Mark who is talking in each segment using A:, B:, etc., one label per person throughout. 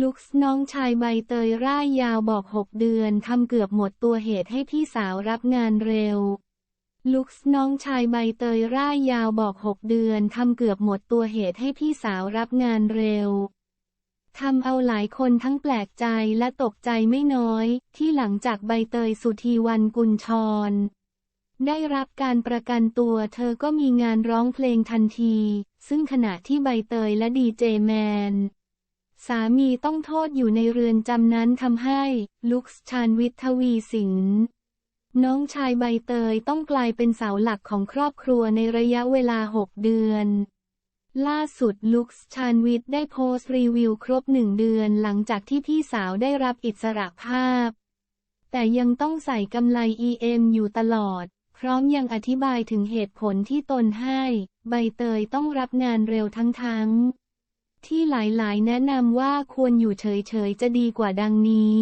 A: ลุคส์น้องชายใบเตยร่ายยาวบอกหกเดือนทำเกือบหมดตัวเหตุให้พี่สาวรับงานเร็ว ลุคส์น้องชายใบเตยร่ายยาวบอกหกเดือนทำเกือบหมดตัวเหตุให้พี่สาวรับงานเร็วทำเอาหลายคนทั้งแปลกใจและตกใจไม่น้อย ที่หลังจากใบเตยสุธีวันกุลชร ได้รับการประกันตัวเธอก็มีงานร้องเพลงทันที ซึ่งขณะที่ใบเตยและดีเจแมน สามีต้องโทษอยู่ในเรือนจำนั้นทำให้ ลุคส์ชาญวิทวีสินน้องชายใบเตยต้องกลายเป็นเสาหลักของครอบครัวในระยะเวลา 6 เดือน ล่าสุดลุคส์ชาญวิทได้โพสต์รีวิวครบหนึ่งเดือนหลังจากที่พี่สาวได้รับอิสระภาพ แต่ยังต้องใส่กำไล EM อยู่ตลอด พร้อมยังอธิบายถึงเหตุผลที่ตนให้ ใบเตยต้องรับงานเร็วทั้งๆ ที่หลายๆ แนะนำว่าควรอยู่เฉย ๆ จะดีกว่าดังนี้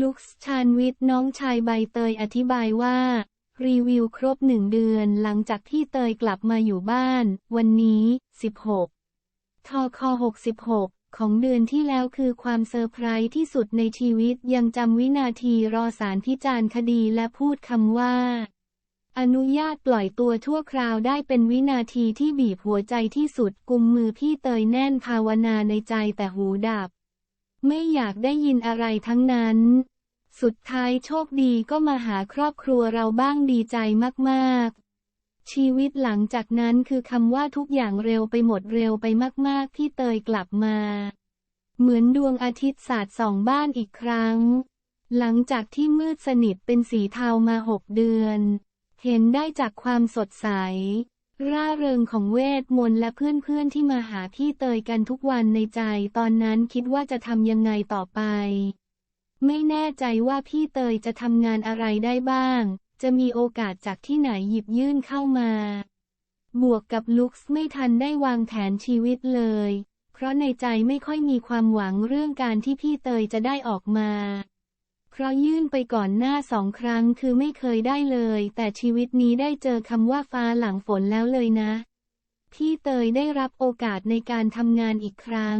A: ลุคส์ชาญวิทย์น้องชายใบเตยอธิบายว่า รีวิวครบหนึ่งเดือนหลังจากที่เตยกลับมาอยู่บ้าน วันนี้ 16 ทค 66ของเดือนที่แล้วคือความเซอร์ไพรส์ที่สุดในชีวิตยังจำวินาทีรอสารพิจารณ์คดีและพูดคำว่า อนุญาตปล่อยตัวชั่วคราวได้เป็นวินาทีที่บีบหัวใจที่สุดกุมมือพี่เตยแน่นภาวนาในใจแต่หูดับ ไม่อยากได้ยินอะไรทั้งนั้น สุดท้ายโชคดีก็มาหาครอบครัวเราบ้างดีใจมากๆ ชีวิตหลังจากนั้นคือคำว่าทุกอย่างเร็วไปหมดเร็วไปมากๆ พี่เตยกลับมา เหมือนดวงอาทิตย์สาดส่องบ้านอีกครั้ง หลังจากที่มืดสนิทเป็นสีเทามาหกเดือน เห็นได้จากความสดใส ร่าเริงของเวทมนต์และเพื่อนๆที่มาหาพี่เตยกันทุกวันในใจตอนนั้นคิดว่าจะทำยังไงต่อไป ไม่แน่ใจว่าพี่เตยจะทำงานอะไรได้บ้าง จะมีโอกาสจากที่ไหนหยิบยื่นเข้ามา บวกกับลุคไม่ทันได้วางแผนชีวิตเลย เพราะในใจไม่ค่อยมีความหวังเรื่องการที่พี่เตยจะได้ออกมา ราะยื่นไปก่อนหน้าสองครั้งคือไม่เคยได้เลย แต่ชีวิตนี้ได้เจอคำว่าฟ้าหลังฝนแล้วเลยนะ พี่เตยได้รับโอกาสในการทำงานอีกครั้ง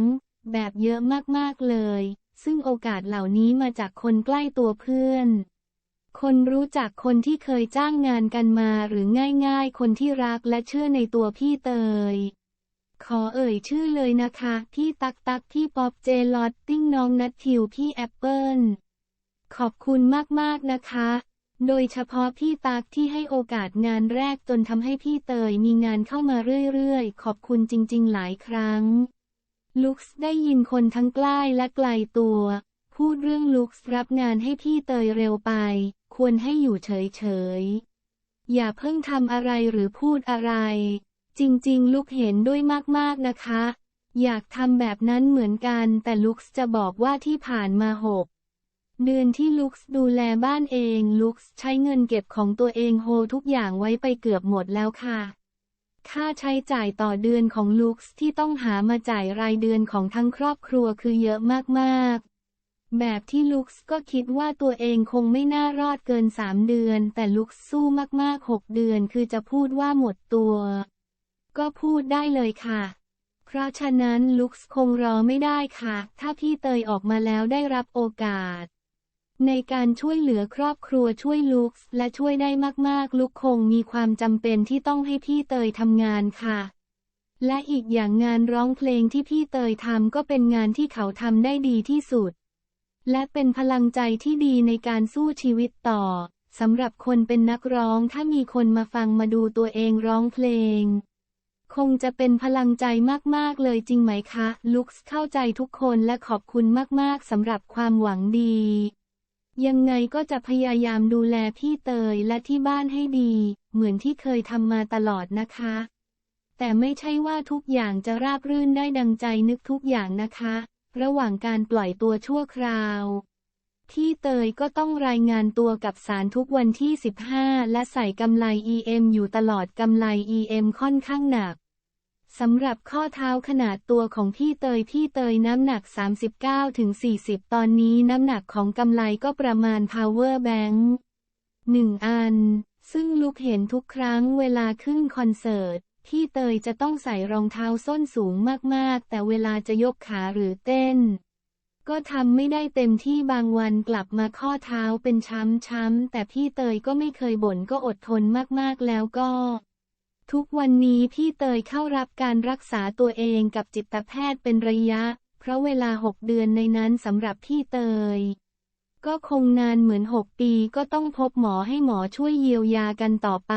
A: แบบเยอะมากๆเลย ซึ่งโอกาสเหล่านี้มาจากคนใกล้ตัวเพื่อน คนรู้จักคนที่เคยจ้างงานกันมาหรือง่ายๆ คนที่รักและเชื่อในตัวพี่เตยขอเอ่ยชื่อเลยนะคะ พี่ตักตักพี่ป๊อปเจลอตติ้งน้องนัททิวพี่แอปเปิล ขอบคุณมากๆนะคะ โดยเฉพาะพี่ตักที่ให้โอกาสงานแรกจนทำให้พี่เตยมีงานเข้ามาเรื่อยๆ ขอบคุณจริงๆ หลายครั้ง ลุคส์ได้ยินคนทั้งใกล้และไกลตัว พูดเรื่องลุคส์รับงานให้พี่เตยเร็วไป ควรให้อยู่เฉยๆ อย่าเพิ่งทำอะไรหรือพูดอะไร จริงๆ ลุกเห็นด้วยมากๆนะคะ อยากทำแบบนั้นเหมือนกันแต่ลุคส์จะบอกว่าที่ผ่านมาหก เดือนที่ลุคส์ดูแลบ้านเองลุคส์ใช้เงินเก็บของตัวเองโฮทุกอย่างไว้ไปเกือบหมดแล้วค่ะ ค่าใช้จ่ายต่อเดือนของลุคส์ที่ต้องหามาจ่ายรายเดือนของทั้งครอบครัวคือเยอะมากๆ แบบที่ลุคส์ก็คิดว่าตัวเองคงไม่น่ารอดเกินสามเดือน แต่ลุคสู้มากๆหกเดือนคือจะพูดว่าหมดตัว ก็พูดได้เลยค่ะเพราะฉะนั้นลุคส์คงรอไม่ได้ค่ะ ถ้าพี่เตยออกมาแล้วได้รับโอกาส ในการช่วยเหลือครอบครัวช่วยลุคส์และช่วยได้มากๆ ลุคคงมีความจำเป็นที่ต้องให้พี่เตยทำงานค่ะ และอีกอย่างงานร้องเพลงที่พี่เตยทำก็เป็นงานที่เขาทำได้ดีที่สุด และเป็นพลังใจที่ดีในการสู้ชีวิตต่อสำหรับคนเป็นนักร้องถ้ามีคนมาฟังมาดูตัวเองร้องเพลง คงจะเป็นพลังใจมากๆเลยจริงไหมคะ ลุคเข้าใจทุกคนและขอบคุณมากๆสำหรับความหวังดี ยังไงก็จะพยายามดูแลพี่เตยและที่บ้านให้ดี เหมือนที่เคยทำมาตลอดนะคะ แต่ไม่ใช่ว่าทุกอย่างจะราบรื่นได้ดังใจนึกทุกอย่างนะคะ ระหว่างการปล่อยตัวชั่วคราว พี่เตยก็ต้องรายงานตัวกับศาลทุกวันที่ 15 และใส่กำไล EM อยู่ตลอดกำไล EM ค่อนข้างหนัก สำหรับข้อเท้าขนาดตัวของพี่เตยพี่เตยน้ำหนัก 39-40 ตอนนี้น้ำหนักของกำไลก็ประมาณ power bank หนึ่งอัน ซึ่งลุกเห็นทุกครั้งเวลาขึ้นคอนเสิร์ต พี่เตยจะต้องใส่รองเท้าส้นสูงมากๆ แต่เวลาจะยกขาหรือเต้น ก็ทำไม่ได้เต็มที่บางวันกลับมาข้อเท้าเป็นช้ำๆแต่พี่เตยก็ไม่เคยบ่นก็อดทนมากๆแล้วก็ ทุกวันนี้พี่เตยเข้ารับการรักษาตัวเองกับจิตแพทย์เป็นระยะ เพราะเวลาหกเดือนในนั้นสำหรับพี่เตย ก็คงนานเหมือนหกปีก็ต้องพบหมอให้หมอช่วยเยียวยากันต่อไป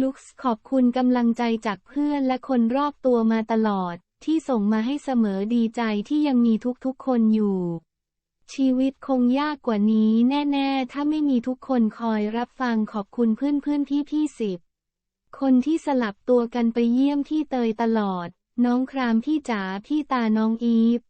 A: ลุคส์ขอบคุณกำลังใจจากเพื่อนและคนรอบตัวมาตลอด ที่ส่งมาให้เสมอดีใจที่ยังมีทุกๆคนอยู่ ชีวิตคงยากกว่านี้แน่ ๆ ถ้าไม่มีทุกคนคอยรับฟังขอบคุณเพื่อนๆพี่ๆสิบ คนที่สลับตัวกันไปเยี่ยมพี่เตยตลอด น้องครามพี่จ๋าพี่ตาน้องอีฟ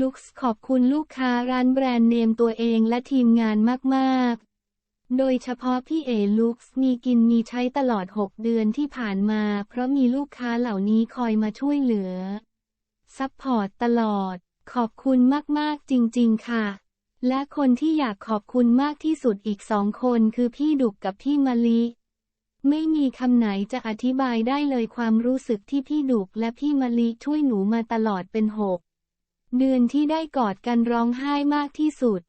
A: ลุคส์ขอบคุณลูกค้าร้านแบรนด์เนมตัวเองและทีมงานมากๆ โดยเฉพาะพี่เอลุคส์มีกินมีใช้ตลอด 6 เดือนที่ผ่านมา เพราะมีลูกค้าเหล่านี้คอยมาช่วยเหลือ ซัพพอร์ตตลอด ขอบคุณมากๆจริง ๆ ค่ะ และคนที่อยากขอบคุณมากที่สุดอีกสองคนคือพี่ดุกกับพี่มะลิ ไม่มีคำไหนจะอธิบายได้เลยความรู้สึกที่พี่ดุกและพี่มะลิช่วยหนูมาตลอดเป็นหกเดือนที่ได้กอดกันร้องไห้มากที่สุด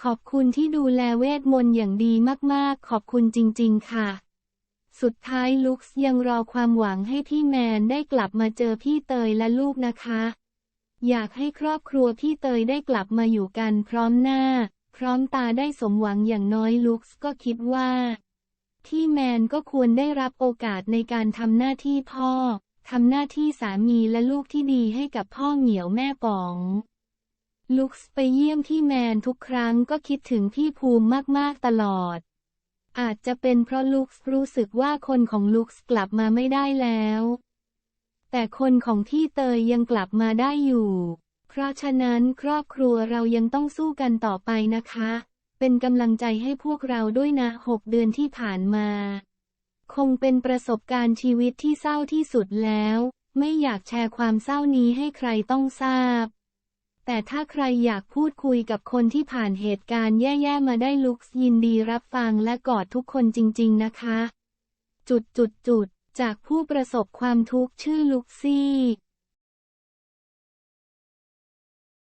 A: ขอบคุณที่ดูแลเวทมนต์อย่างดีมากๆ ขอบคุณจริง ๆ ค่ะ สุดท้ายลุคส์ยังรอความหวังให้พี่แมนได้กลับมาเจอพี่เตยและลูกนะคะ อยากให้ครอบครัวพี่เตยได้กลับมาอยู่กันพร้อมหน้า พร้อมตาได้สมหวังอย่างน้อยลุคส์ก็คิดว่า พี่แมนก็ควรได้รับโอกาสในการทำหน้าที่พ่อ ทำหน้าที่สามีและลูกที่ดีให้กับพ่อเหมียวแม่ป๋อง ลุคส์ไปเยี่ยมพี่แมนทุกครั้งก็คิดถึงพี่ภูมิมากๆตลอด อาจจะเป็นเพราะลุคส์รู้สึกว่าคนของลุคส์กลับมาไม่ได้แล้ว แต่คนของพี่เตยยังกลับมาได้อยู่ เพราะฉะนั้นครอบครัวเรายังต้องสู้กันต่อไปนะคะ เป็นกำลังใจให้พวกเราด้วยนะหกเดือนที่ผ่านมา คงเป็นประสบการณ์ชีวิตที่เศร้าที่สุดแล้ว ไม่อยากแชร์ความเศร้านี้ให้ใครต้องทราบ แต่ถ้าใครอยากพูดคุยกับคนที่ผ่านเหตุการณ์แย่ๆมาได้ลุกยินดีรับฟังและกอดทุกคนจริง ๆ นะคะ จุดจุดจุดจากผู้ประสบความทุกข์ชื่อลุกซี่